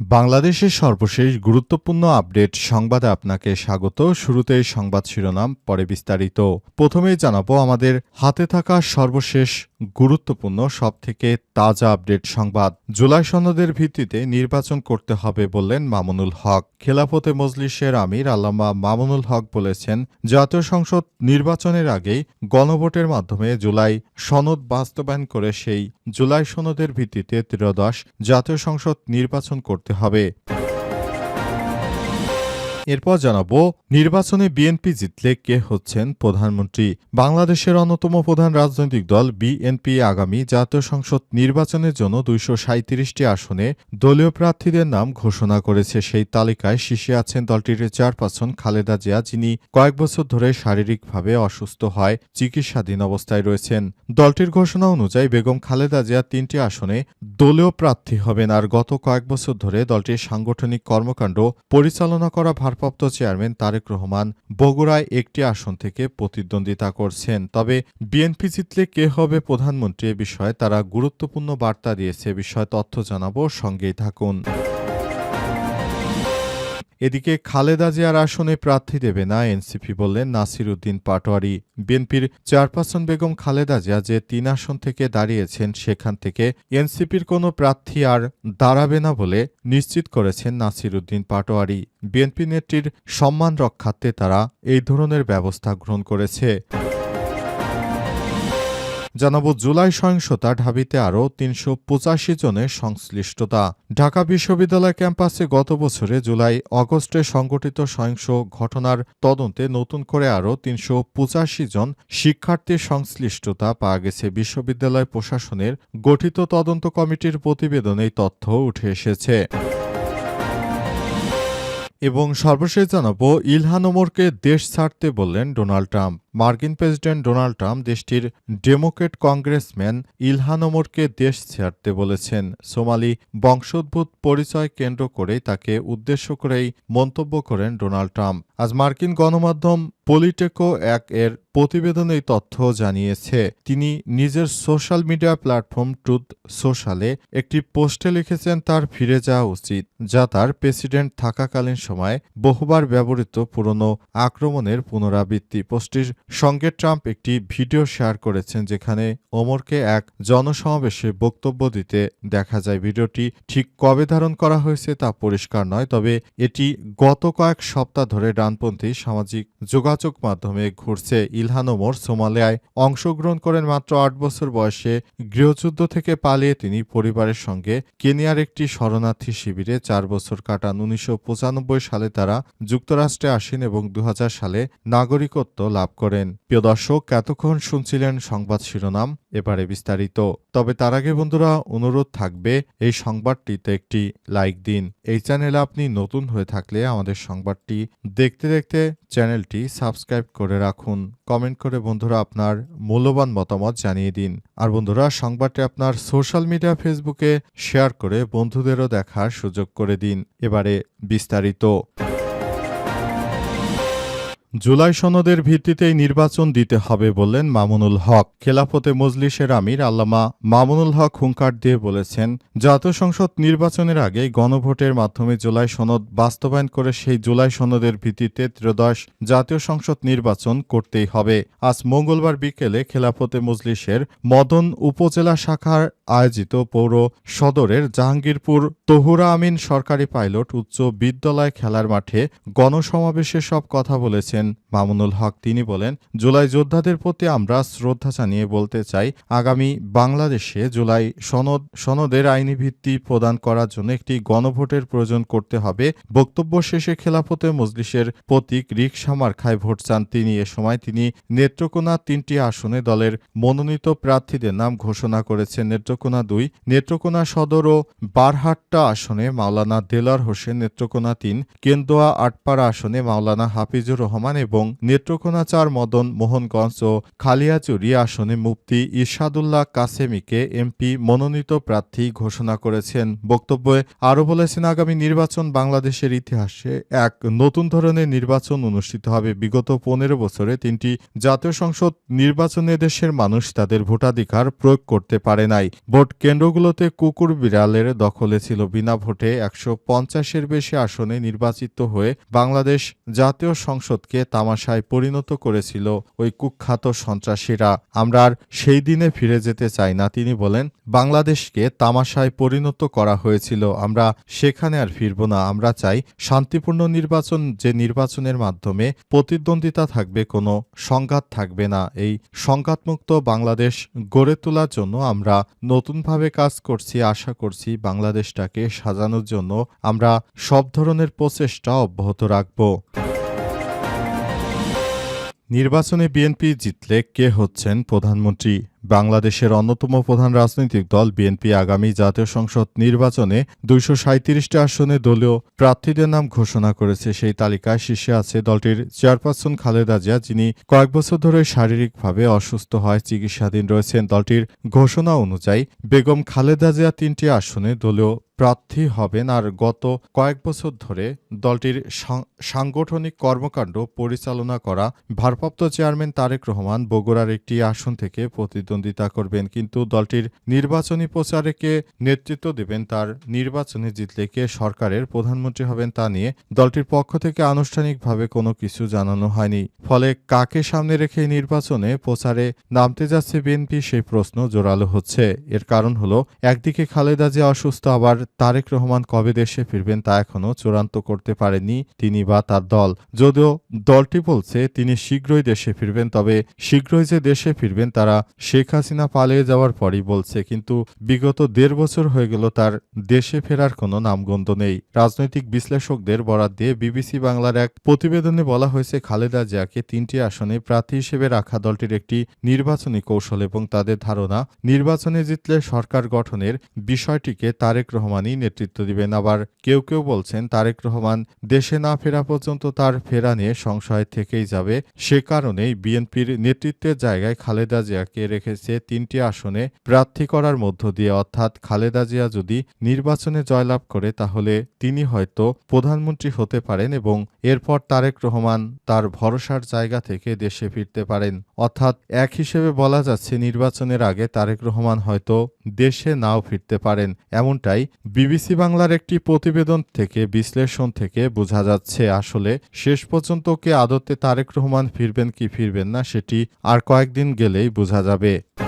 বাংলাদেশের সর্বশেষ গুরুত্বপূর্ণ আপডেট সংবাদে আপনাকে স্বাগত। শুরুতেই সংবাদ শিরোনাম, পরে বিস্তারিত। প্রথমেই জানাব আমাদের হাতে থাকা সর্বশেষ গুরুত্বপূর্ণ, সবথেকে তাজা আপডেট সংবাদ। জুলাই সনদের ভিত্তিতে নির্বাচন করতে হবে বললেন মামুনুল হক। খেলাফতে মজলিসের আমির আল্লামা মামুনুল হক বলেছেন, জাতীয় সংসদ নির্বাচনের আগেই গণভোটের মাধ্যমে জুলাই সনদ বাস্তবায়ন করে সেই জুলাই সনদের ভিত্তিতে ত্রয়োদশ জাতীয় সংসদ নির্বাচন করতে হবে। এরপর জানাব, নির্বাচনে বিএনপি জিতলে কে হচ্ছেন প্রধানমন্ত্রী? বাংলাদেশের অন্যতম প্রধান রাজনৈতিক দল বিএনপি আগামী জাতীয় সংসদ নির্বাচনের জন্য দুইশো সাঁত্রিশটি আসনে দলীয় প্রার্থীদের নাম ঘোষণা করেছে। সেই তালিকায় শীর্ষে আছেন দলটির চেয়ারপারসন খালেদা জিয়া, যিনি কয়েক বছর ধরে শারীরিকভাবে অসুস্থ হয়, চিকিৎসাধীন অবস্থায় রয়েছেন। দলটির ঘোষণা অনুযায়ী বেগম খালেদা জিয়া তিনটি আসনে দলীয় প্রার্থী হবেন। আর গত কয়েক বছর ধরে দলটির সাংগঠনিক কর্মকাণ্ড পরিচালনা করা ভারপ্রাপ্ত চেয়ারম্যান তারেক রহমান বগুড়ায় একটি আসন থেকে প্রতিদ্বন্দ্বিতা করছেন। তবে বিএনপি জিতলে কে হবে প্রধানমন্ত্রী এ বিষয়ে তারা গুরুত্বপূর্ণ বার্তা দিয়েছে। বিষয়ে তথ্য জানাব, সঙ্গেই থাকুন। এদিকে খালেদা জিয়ার আসনে প্রার্থী দেবে না এনসিপি বললেন নাসির উদ্দিন পাটোয়ারি। বিএনপির চেয়ারপারসন বেগম খালেদা জিয়া যে তিন আসন থেকে দাঁড়িয়েছেন, সেখান থেকে এনসিপির কোনো প্রার্থী আর দাঁড়াবে না বলে নিশ্চিত করেছেন নাসির উদ্দিন পাটোয়ারি। বিএনপি নেত্রীর সম্মান রক্ষার্থে তারা এই ধরনের ব্যবস্থা গ্রহণ করেছে। জানাব জুলাই সহিংসতা ঢাবিতে আরও তিনশো পঁচাশি জনের সংশ্লিষ্টতা। ঢাকা বিশ্ববিদ্যালয় ক্যাম্পাসে গত বছরে জুলাই অগস্টে সংঘটিত সহিংস ঘটনার তদন্তে নতুন করে আরও তিনশো পঁচাশি জন শিক্ষার্থীর সংশ্লিষ্টতা পাওয়া গেছে। বিশ্ববিদ্যালয় প্রশাসনের গঠিত তদন্ত কমিটির প্রতিবেদনে এই তথ্য উঠে এসেছে। এবং সর্বশেষ জানাব, ইলহান ওমরকে দেশ ছাড়তে বললেন ডোনাল্ড ট্রাম্প। মার্কিন প্রেসিডেন্ট ডোনাল্ড ট্রাম্প দেশটির ডেমোক্রেট কংগ্রেসম্যান ইলহান ওমরকে দেশ ছাড়তে বলেছেন। সোমালি বংশোদ্ভূত পরিচয় কেন্দ্র করেই তাকে উদ্দেশ্য করেই মন্তব্য করেন ডোনাল্ড ট্রাম্প। আজ মার্কিন গণমাধ্যম পলিটেকো এক এর প্রতিবেদনে এই তথ্য জানিয়েছে, তিনি নিজের সোশ্যাল মিডিয়া প্ল্যাটফর্ম ট্রুথ সোশ্যালে একটি পোস্টে লিখেছেন, তার ফিরে যাওয়া উচিত। যা তার প্রেসিডেন্ট থাকাকালীন সময় বহুবার ব্যবহৃত পুরনো আক্রমণের পুনরাবৃত্তি। পোস্টটির সঙ্গে ট্রাম্প একটি ভিডিও শেয়ার করেছেন যেখানে ওমরকে এক জনসমাবেশে বক্তব্য দিতে দেখা যায়। ভিডিওটি ঠিক কবে ধারণ করা হয়েছে তা পরিষ্কার নয়, তবে এটি গত কয়েক সপ্তাহ ধরে ডানপন্থী সামাজিক যোগাযোগ মাধ্যমে ঘুরছে। ইলহান ওমর সোমালিয়ায় অংশগ্রহণ করেন মাত্র আট বছর বয়সে। গৃহযুদ্ধ থেকে পালিয়ে তিনি পরিবারের সঙ্গে কেনিয়ার একটি শরণার্থী শিবিরে চার বছর কাটান। উনিশশো পঁচানব্বই সালে তারা যুক্তরাষ্ট্রে আসেন এবং দু হাজার সালে নাগরিকত্ব লাভ করেন প্রিয় দর্শক, এতক্ষণ শুনছিলেন সংবাদ শিরোনাম, এবারে বিস্তারিত। তবে তার আগে বন্ধুরা, অনুরোধ থাকবে, এই সংবাদটিতে একটি লাইক দিন। এই চ্যানেলে আপনি নতুন হয়ে থাকলে আমাদের সংবাদটি দেখতে দেখতে চ্যানেলটি সাবস্ক্রাইব করে রাখুন। কমেন্ট করে বন্ধুরা আপনার মূল্যবান মতামত জানিয়ে দিন। আর বন্ধুরা, সংবাদটি আপনার সোশ্যাল মিডিয়া ফেসবুকে শেয়ার করে বন্ধুদেরও দেখার সুযোগ করে দিন। এবারে বিস্তারিত। জুলাই সনদের ভিত্তিতেই নির্বাচন দিতে হবে বললেন মামুনুল হক। খেলাফতে মজলিসের আমির আল্লামা মামুনুল হক হুঙ্কার দিয়ে বলেছেন, জাতীয় সংসদ নির্বাচনের আগে গণভোটের মাধ্যমে জুলাই সনদ বাস্তবায়ন করে সেই জুলাই সনদের ভিত্তিতে ত্রয়োদশ জাতীয় সংসদ নির্বাচন করতেই হবে। আজ মঙ্গলবার বিকেলে খেলাফতে মজলিসের মদন উপজেলা শাখার আয়োজিত পৌর সদরের জাহাঙ্গীরপুর তহুরা আমিন সরকারি পাইলট উচ্চ বিদ্যালয় খেলার মাঠে গণসমাবেশে সব কথা বলেছেন মামুনুল হক তিনি বলেন, জুলাই যোদ্ধাদের প্রতি আমরা শ্রদ্ধা জানিয়ে বলতে চাই, আগামী বাংলাদেশে জুলাই সনদ, সনদের আইনি ভিত্তি প্রদান করার জন্য একটি গণভোটের প্রয়োজন করতে হবে। বক্তব্য শেষে খেলাফতে মজলিসের প্রতীক রিকশা মার্খায় ভোট চান তিনি। এ সময় তিনি নেত্রকোনা তিনটি আসনে দলের মনোনীত প্রার্থীদের নাম ঘোষণা করেছেন। নেত্রকোনা দুই, নেত্রকোনা সদর ও বারহাট্টা আসনে মাওলানা দেলার হোসেন, নেত্রকোনা তিন, কেন্দোয়া আটপাড়া আসনে মাওলানা হাফিজুর রহমান রহমান এবং নেত্রকোনা চার মদন মোহনগঞ্জ ও খালিয়াচুরি আসনে মুফতি ইরশাদুল্লাহ কাসেমিকে এমপি মনোনীত প্রার্থী ঘোষণা করেছেন। বক্তব্যে আরও বলেছেন, আগামী নির্বাচন বাংলাদেশের ইতিহাসে এক নতুন ধরনের নির্বাচন অনুষ্ঠিত হবে। বিগত পনেরো বছরে তিনটি জাতীয় সংসদ নির্বাচনে দেশের মানুষ তাদের ভোটাধিকার প্রয়োগ করতে পারে নাই। ভোট কেন্দ্রগুলোতে কুকুর বিড়ালের দখলে ছিল। বিনা ভোটে একশো পঞ্চাশের বেশি আসনে নির্বাচিত হয়ে বাংলাদেশ জাতীয় সংসদকে তামাশায় পরিণত করেছিল ওই কুখ্যাত সন্ত্রাসীরা। আমরা আর সেই দিনে ফিরে যেতে চাই না, তিনি বলেন। বাংলাদেশকে তামাশায় পরিণত করা হয়েছিল, আমরা সেখানে আর ফিরব না। আমরা চাই শান্তিপূর্ণ নির্বাচন, যে নির্বাচনের মাধ্যমে প্রতিদ্বন্দ্বিতা থাকবে, কোনো সংঘাত থাকবে না। এই সংঘাতমুক্ত বাংলাদেশ গড়ে তোলার জন্য আমরা নতুনভাবে কাজ করছি, আশা করছি বাংলাদেশটাকে সাজানোর জন্য আমরা সব ধরনের প্রচেষ্টা অব্যাহত রাখব। নির্বাচনে বিএনপি জিতলে কে হচ্ছেন প্রধানমন্ত্রী? বাংলাদেশের অন্যতম প্রধান রাজনৈতিক দল বিএনপি আগামী জাতীয় সংসদ নির্বাচনে দুইশো সাঁত্রিশটি আসনে দলীয় প্রার্থীদের নাম ঘোষণা করেছে। সেই তালিকায় শীর্ষে আছে দলটির চেয়ারপারসন খালেদা জিয়া, যিনি কয়েক বছর ধরে শারীরিকভাবে অসুস্থ হয়, চিকিৎসাধীন রয়েছেন। দলটির ঘোষণা অনুযায়ী বেগম খালেদা জিয়া তিনটি আসনে দলীয় প্রার্থী হবেন আর গত কয়েক বছর ধরে দলটির সাংগঠনিক কর্মকাণ্ড পরিচালনা করা ভারপ্রাপ্ত চেয়ারম্যান তারেক রহমান বগুড়ার একটি আসন থেকে প্রতিদ্বন্দ্বিতা করবেন, কিন্তু দলটির নির্বাচনী প্রচারে কে নেতৃত্ব দেবেন তার নির্বাচনে জিতলে কে সরকারের প্রধানমন্ত্রী হবেন তা নিয়ে দলটির পক্ষ থেকে আনুষ্ঠানিকভাবে কোনো কিছু জানানো হয়নি। ফলে কাকে সামনে রেখে নির্বাচনে প্রচারে নামতে যাচ্ছে বিএনপি সেই প্রশ্ন জোরালো হচ্ছে। এর কারণ হলো, একদিকে খালেদা জিয়া অসুস্থ, আবার তারেক রহমান কবে দেশে ফিরবেন তা এখনও চূড়ান্ত করতে পারেনি তিনি বা তার দল। যদিও দলটি বলছে, তিনি শীঘ্রই দেশে ফিরবেন, তবে শীঘ্রই যে দেশে ফিরবেন তারা শেখ হাসিনা পালিয়ে যাওয়ার পরই বলছে, কিন্তু বিগত দেড় বছর হয়ে গেল তার দেশে ফেরার কোনো নামগন্ধ নেই। রাজনৈতিক বিশ্লেষকদের বরাত দিয়ে বিবিসি বাংলার এক প্রতিবেদনে বলা হয়েছে, খালেদা জিয়াকে তিনটি আসনে প্রার্থী হিসেবে রাখা দলটির একটি নির্বাচনী কৌশল এবং তাদের ধারণা, নির্বাচনে জিতলে সরকার গঠনের বিষয়টিকে তারেক রহমানই নেতৃত্ব দিবেন। আবার কেউ কেউ বলছেন, তারেক রহমান দেশে না ফেরা পর্যন্ত তার ফেরা নিয়ে সংশয় থেকেই যাবে। সে কারণেই বিএনপির নেতৃত্বের জায়গায় খালেদা জিয়াকে রেখেছে তিনটি আসনে প্রার্থী করার মধ্য দিয়ে। অর্থাৎ খালেদা জিয়া যদি নির্বাচনে জয়লাভ করে, তাহলে তিনি হয়তো প্রধানমন্ত্রী হতে পারেন এবং এরপর তারেক রহমান তার ভরসার জায়গা থেকে দেশে ফিরতে পারেন। অর্থাৎ এক হিসেবে বলা যাচ্ছে, নির্বাচনের আগে তারেক রহমান হয়তো দেশে নাও ফিরতে পারেন। এমনটাই বিবিসি বাংলার একটি প্রতিবেদন থেকে, বিশ্লেষণ থেকে বোঝা যাচ্ছে আসলে শেষ পর্যন্ত কে আদতে তারেক রহমান ফিরবেন কি ফিরবেন না সেটি আর কয়েকদিন গেলেই বোঝা যাবে।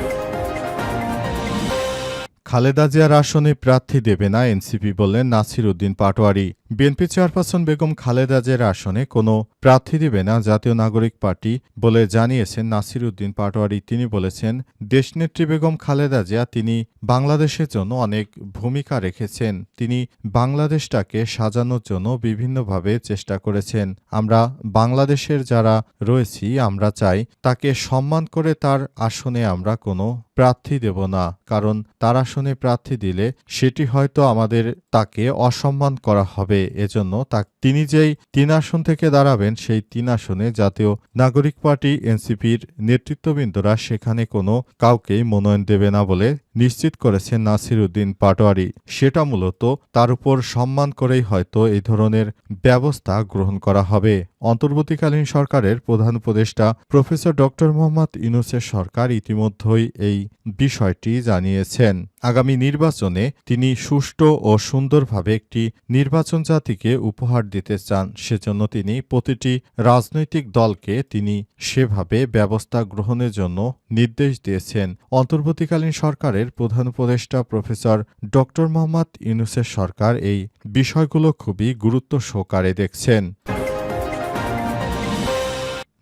খালেদা জিয়ার আসনে প্রার্থী দেবে না এনসিপি বললেন নাসির উদ্দিন পাটোয়ারি। বিএনপি চেয়ারপারসন বেগম খালেদা জিয়ার আসনে কোনো প্রার্থী দেবে না জাতীয় নাগরিক পার্টি বলে জানিয়েছেন নাসির উদ্দিন পাটোয়ারি। তিনি বলেছেন, দেশনেত্রী বেগম খালেদা জিয়া তিনি বাংলাদেশের জন্য অনেক ভূমিকা রেখেছেন। তিনি বাংলাদেশটাকে সাজানোর জন্য বিভিন্নভাবে চেষ্টা করেছেন। আমরা বাংলাদেশের যারা রয়েছি, আমরা চাই তাকে সম্মান করে তার আসনে আমরা কোনো প্রার্থী দেব না, কারণ তার আসনে প্রার্থী দিলে সেটি হয়তো আমাদের তাকে অসম্মান করা হবে। এজন্য তা তিনি যেই তিন আসন থেকে দাঁড়াবেন, সেই তিন আসনে জাতীয় নাগরিক পার্টি এনসিপির নেতৃত্ববৃন্দরা সেখানে কোনো কাউকেই মনোনয়ন দেবে না বলে নিশ্চিত করেছেন নাসির উদ্দিন পাটোয়ারি। সেটা মূলত তার উপর সম্মান করেই হয়তো এই ধরনের ব্যবস্থা গ্রহণ করা হবে। অন্তর্বর্তীকালীন সরকারের প্রধান উপদেষ্টা প্রফেসর ডক্টর মোহাম্মদ ইউনুসের সরকার ইতিমধ্যেই এই বিষয়টি জানিয়েছেন। আগামী নির্বাচনে তিনি সুষ্ঠু ও সুন্দরভাবে একটি নির্বাচন জাতিকে উপহার দিতে চান, সেজন্য তিনি প্রতিটি রাজনৈতিক দলকে তিনি সেভাবে ব্যবস্থা গ্রহণের জন্য নির্দেশ দিয়েছেন। অন্তর্বর্তীকালীন সরকারের প্রধান উপদেষ্টা প্রফেসর ডক্টর মোহাম্মদ ইউনুসের সরকার এই বিষয়গুলো খুবই গুরুত্ব সহকারে দেখছেন।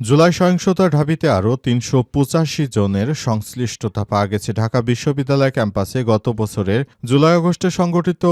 জুলাই সহিংসতা ঢাবিতে আরও তিনশো পঁচাশি জনের সংশ্লিষ্টতা পাওয়া গেছে। ঢাকা বিশ্ববিদ্যালয় ক্যাম্পাসে গত বছরের জুলাই আগস্টে সংঘটিত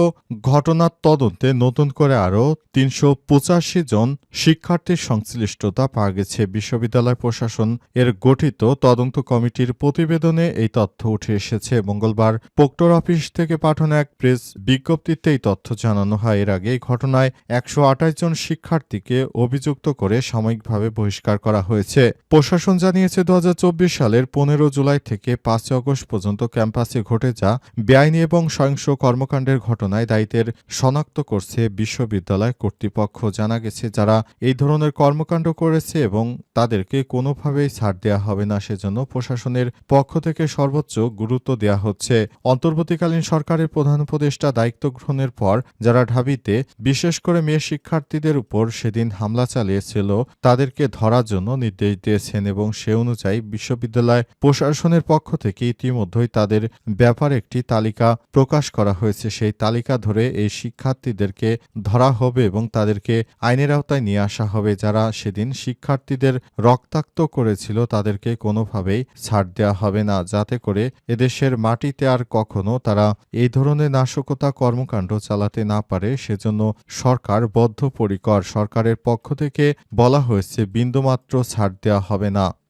ঘটনার তদন্তে নতুন করে আরও তিনশো পঁচাশি জন শিক্ষার্থীর সংশ্লিষ্টতা পাওয়া গেছে। বিশ্ববিদ্যালয় প্রশাসন এর গঠিত তদন্ত কমিটির প্রতিবেদনে এই তথ্য উঠে এসেছে। মঙ্গলবার পোক্টর অফিস থেকে পাঠানো এক প্রেস বিজ্ঞপ্তিতে এই তথ্য জানানো হয়। এর আগে এই ঘটনায় একশো আঠাশ জন শিক্ষার্থীকে অভিযুক্ত করে সাময়িকভাবে বহিষ্কার করা হয়েছে। প্রশাসন জানিয়েছে দু হাজার চব্বিশ সালের পনেরো জুলাই থেকে পাঁচ আগস্ট পর্যন্ত ক্যাম্পাসে ঘটে যা বেআইনি এবং সহিংস কর্মকাণ্ডের ঘটনায় দায়িত্বের শনাক্ত করছে বিশ্ববিদ্যালয় কর্তৃপক্ষ। জানা গেছে, যারা এই ধরনের কর্মকাণ্ড করেছে এবং তাদেরকে কোনোভাবেই ছাড় দেওয়া হবে না, সেজন্য প্রশাসনের পক্ষ থেকে সর্বোচ্চ গুরুত্ব দেওয়া হচ্ছে। অন্তর্বর্তীকালীন সরকারের প্রধান উপদেষ্টা দায়িত্ব গ্রহণের পর যারা ঢাবিতে, বিশেষ করে মেয়ে শিক্ষার্থীদের উপর সেদিন হামলা চালিয়েছিল, তাদেরকে ধরার জন্য নির্দেশ দিয়েছেন এবং সে অনুযায়ী বিশ্ববিদ্যালয় প্রশাসনের পক্ষ থেকে ইতিমধ্যেই তাদের ব্যাপার একটি তালিকা প্রকাশ করা হয়েছে। সেই তালিকা ধরে এই শিক্ষার্থীদেরকে ধরা হবে এবং তাদেরকে আইনের আওতায় নিয়ে আসা হবে। যারা সেদিন শিক্ষার্থীদের রক্তাক্ত করেছিল, তাদেরকে কোনোভাবেই ছাড় দেওয়া হবে না। যাতে করে এদেশের মাটিতে আর কখনো তারা এই ধরনের নাশকতা কর্মকাণ্ড চালাতে না পারে, সেজন্য সরকার বদ্ধপরিকর। সরকারের পক্ষ থেকে বলা হয়েছে, বিন্দুমাত্র ছাড় দেওয়া হবে না।